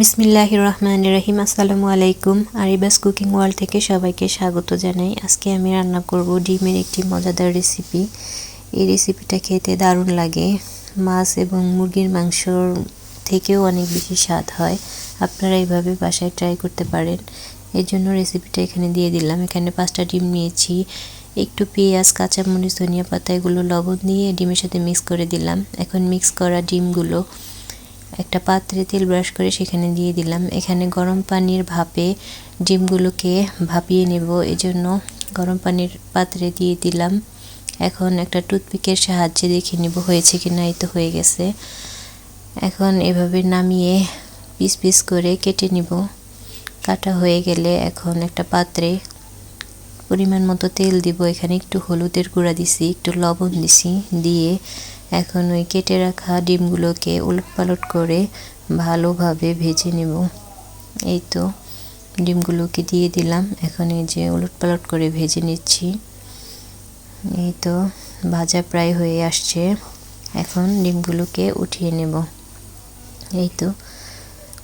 বিসমিল্লাহ রহমান রহিম আসসালামু আলাইকুম আরিবাস কুকিং ওয়ার্ল্ড থেকে সবাইকে স্বাগত জানাই। আজকে আমি রান্না করব ডিমের একটি মজাদার রেসিপি। এই রেসিপিটা খেতে দারুণ লাগে। মাছ এবং মুরগির মাংসর থেকেও অনেক বেশি স্বাদ হয়। আপনারা এইভাবে বাসায় ট্রাই করতে পারেন। এর জন্য রেসিপিটা এখানে দিয়ে দিলাম। এখানে পাঁচটা ডিম নিয়েছি। একটু পেঁয়াজ, কাঁচামরিচ, ধনিয়া পাতা, এগুলো লবণ দিয়ে ডিমের সাথে মিক্স করে দিলাম। এখন মিক্স করা ডিমগুলো একটা পাত্রে তেল ব্রাশ করে সেখানে দিয়ে দিলাম। এখানে গরম পানির ভাপে ডিমগুলোকে ভাপিয়ে নেব, এজন্য গরম পানির পাত্রে দিয়ে দিলাম। এখন একটা টুথপিকের সাহায্যে দেখে নেব হয়েছে কি না এই তো হয়ে গেছে। এখন এভাবে নামিয়ে পিস পিস করে কেটে নিব। কাটা হয়ে গেলে এখন একটা পাত্রে পরিমাণ মতো তেল দিব। এখানে একটু হলুদের গুঁড়া দিছি, একটু লবণ দিছি, দিয়ে এখন ওই কেটে রাখা ডিমগুলোকে উলট পালট করে ভালোভাবে ভেজে নেব। এই তো, ডিমগুলোকে দিয়ে দিলাম। এখন এই যে উলট পালট করে ভেজে নিচ্ছি। এই তো, ভাজা প্রায় হয়ে আসছে। এখন ডিমগুলোকে উঠিয়ে নেব। এই তো,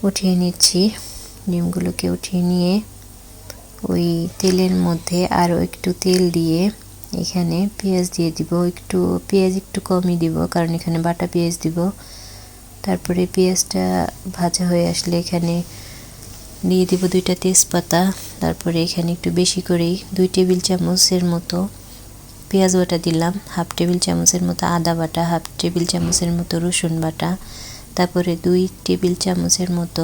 উঠিয়ে নিচ্ছি। ডিমগুলোকে উঠিয়ে নিয়ে ওই তেলের মধ্যে আরও একটু তেল দিয়ে এখানে পেঁয়াজ দিয়ে দিব, একটু, পেঁয়াজ একটু কমই দিব, কারণ এখানে বাটা পেঁয়াজ দিব। তারপরে পেঁয়াজটা ভাজা হয়ে আসলে এখানে দিয়ে দিব দুইটা তেজপাতা। তারপরে এখানে একটু বেশি করেই দুই টেবিল চামচের মতো পেঁয়াজ বাটা দিলাম, হাফ টেবিল চামচের মতো আদা বাটা, হাফ টেবিল চামচের মতো রসুন বাটা, তারপরে দুই টেবিল চামচের মতো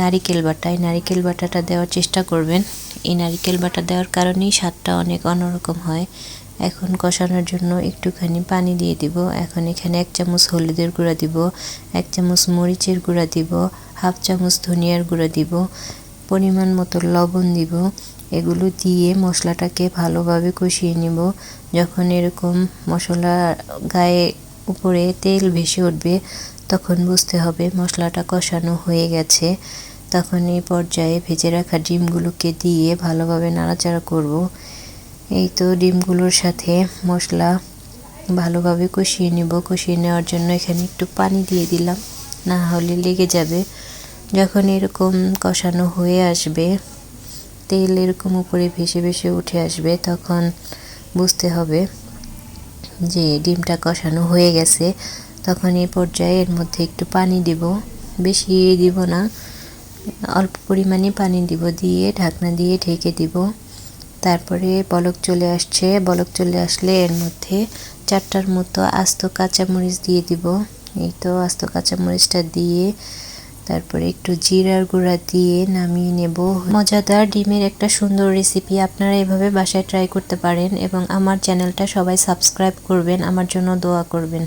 নারিকেল বাটা। এই নারিকেল বাটাটা দেওয়ার চেষ্টা করবেন। এই নারিকেল বাটা দেওয়ার কারণেই স্বাদটা অনেক অন্যরকম হয়। এখন কষানোর জন্য একটুখানি পানি দিয়ে দিব। এখন এখানে এক চামচ হলুদের গুঁড়া দিব, এক চামচ মরিচের গুঁড়া দিব, হাফ চামচ ধনিয়ার গুঁড়া দিব, পরিমাণ মতো লবণ দিব। এগুলো দিয়ে মশলাটাকে ভালোভাবে কষিয়ে নিব। যখন এরকম মশলা গায়ে উপরে তেল ভেসে উঠবে, তখন বুঝতে হবে মশলাটা কষানো হয়ে গেছে। তখন এই পর্যায়ে ভেজে রাখা ডিমগুলোকে দিয়ে ভালোভাবে নাড়াচাড়া করব। এই তো ডিমগুলোর সাথে মশলা ভালোভাবে কষিয়ে নিব। কষিয়ে নেওয়ার জন্য এখানে একটু পানি দিয়ে দিলাম। না হলে লেগে যাবে। যখন এরকম কষানো হয়ে আসবে, তেল এরকম উপরে ভেসে ভেসে উঠে আসবে, তখন বুঝতে হবে যে ডিমটা কষানো হয়ে গেছে। তখন এই পর্যায়ে এর মধ্যে একটু পানি দিব। বেশি দিব না। অল্প পরিমাণে পানি দিব দিয়ে, ঢাকনা দিয়ে ঢেকে দিব। তারপরে বলক চলে আসছে। বলক চলে আসলে এর মধ্যে চারটার মতো আস্ত কাঁচামরিচ দিয়ে দিব। এই তো আস্ত কাঁচামরিচটা দিয়ে তারপরে একটু জিরার গুঁড়া দিয়ে নামিয়ে নেব। মজাদার ডিমের একটা সুন্দর রেসিপি আপনারা এভাবে বাসায় ট্রাই করতে পারেন এবং আমার চ্যানেলটা সবাই সাবস্ক্রাইব করবেন। আমার জন্য দোয়া করবেন।